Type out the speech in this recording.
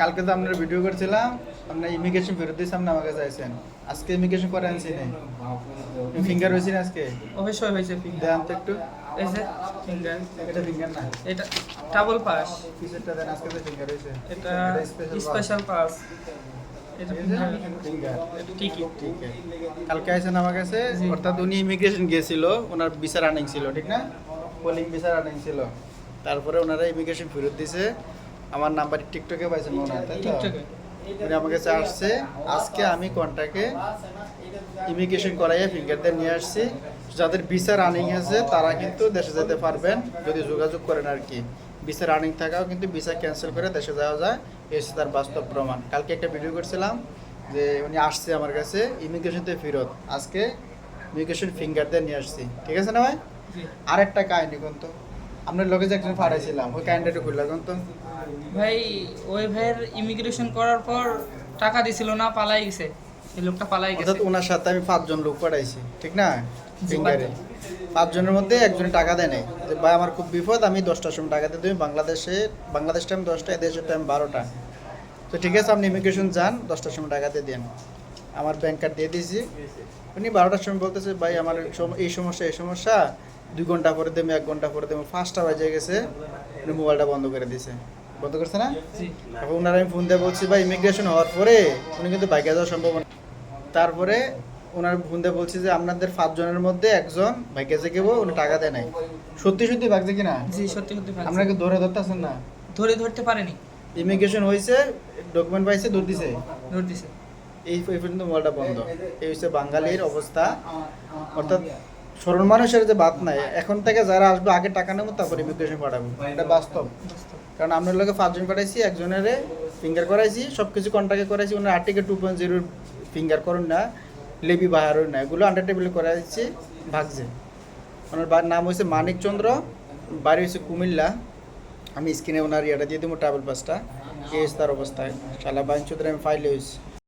কালকে তো আপনার ভিডিও করছিলাম আপনার ইমিগ্রেশন ফেরত দিয়ে সামনে আমার কাছে আইসেন আজকে ইমিগ্রেশন করে আনছি নাই। ফিঙ্গার হয়েছে না আজকে? অবশ্যই হয়েছে ফিঙ্গার দেন তো একটু। এই যে ফিঙ্গার এটা ফিঙ্গার না। এটা ডাবল পাস পিসেরটা দেন? আজকে তো ফিঙ্গার হয়েছে। এটা স্পেশাল পাস কালকে আইসেন আমার কাছে। অর্থাৎ উনি ইমিগ্রেশন গিয়েছিল ওনার ভিসা রানিং ছিল ঠিক না? পোলিং বিচার রানিং ছিল। তারপরে ওনারা ইমিগ্রেশন ফেরত দিছে। আমার নাম্বার টিকটকে পাইছে মনে হয় তাই তো? উনি আমার কাছে আসছে আজকে আমি কন্টাকে ইমিগ্রেশন করাইয়ে ফিঙ্গার দিয়ে নিয়ে আসছি। যাদের ভিসা রানিং আছে তারা কিন্তু দেশে যেতে পারবেন যদি যোগাযোগ করেন আর কি। ভিসা রানিং থাকাও কিন্তু ভিসা ক্যান্সেল করে দেশে যাওয়া যায় এসে তার বাস্তব প্রমাণ। কালকে একটা ভিডিও করছিলাম যে উনি আসছে আমার কাছে ইমিগ্রেশন থেকে ফেরত। আজকে ইমিগ্রেশন ফিঙ্গার দিয়ে নিয়ে আসছি। ঠিক আছে না ভাই? আরেকটা কাহিনি কোন তো? আপনার লগে যে একজন পাঠাইছিলাম ওই কাহিনিটা খুললা তো ভাই ওই ভাইয়ের ইমিগ্রেশন করার পর টাকা দিছিল না পালাই গেছে। এই লোকটা পালাই গেছে। অর্থাৎ ওনার সাথে আমি পাঁচজন লোক পাঠাইছি ঠিক না? ফিঙ্গারে পাঁচজনের মধ্যে একজন টাকা দেয় নাই। যে ভাই আমার খুব বিপদ আমি দশটার সময় টাকা দিয়ে দেবেন বাংলাদেশে বাংলাদেশ টাইম দশটা এদেশের টাইম বারোটা। তো ঠিক আছে আপনি ইমিগ্রেশন যান দশটার সময় টাকা দিয়ে দেন। আমার ব্যাংক কার্ড দিয়ে দিয়েছি। উনি বারোটার সময় বলতেছে ভাই আমার এই সমস্যা এই সমস্যা। দুই ঘণ্টা পরে দেবো এক ঘণ্টা পরে দেবো। পাঁচটা বাজে গেছে। উনি মোবাইলটা বন্ধ করে দিয়েছে। বন্ধ করছে না? জি। তারপর ওনারা আমি ফোন দিয়ে বলছি ভাই ইমিগ্রেশন হওয়ার পরে উনি কিন্তু বাইকে যাওয়া সম্ভব সম্ভাবনা তারপরে ওনার ফোন দিয়ে বলছি যে আপনাদের পাঁচজনের মধ্যে একজন বাইকে যে কেবো উনি টাকা দেয় নাই। সত্যি সত্যি ভাগছে কিনা? জি সত্যি সত্যি আপনাকে ধরে ধরতেছেন না? ধরে ধরতে পারেনি। ইমিগ্রেশন হয়েছে ডকুমেন্ট পাইছে দৌড় দিছে? ধরে দিছে। এই পর্যন্ত মোবাইলটা বন্ধ। এই হচ্ছে বাঙালির অবস্থা। অর্থাৎ সরল মানুষের যে বাদ নাই এখন থেকে যারা আসবে আগে টাকা নেব তারপর ইমিগ্রেশন পাঠাবো। এটা বাস্তব। কারণ আপনার লোকে পাঁচজন পাঠাইছি একজনের ফিঙ্গার করাইছি সব কিছু কন্ট্যাক্টে করাইছি ওনার আর্টিকে টু পয়েন্ট জিরোর ফিঙ্গার করুন না লেবি বাহারুন না এগুলো আন্ডার টেবিলে করাইছি ভাগছে। ওনার নাম হয়েছে মানিক চন্দ্র বাড়ি হয়েছে কুমিল্লা। আমি স্ক্রিনে ওনার ইয়েটা দিয়ে দেবো ট্রাভেল পাসটা এই তার অবস্থায় শালা বাইন চৌধুরী আমি ফাইলে হয়েছি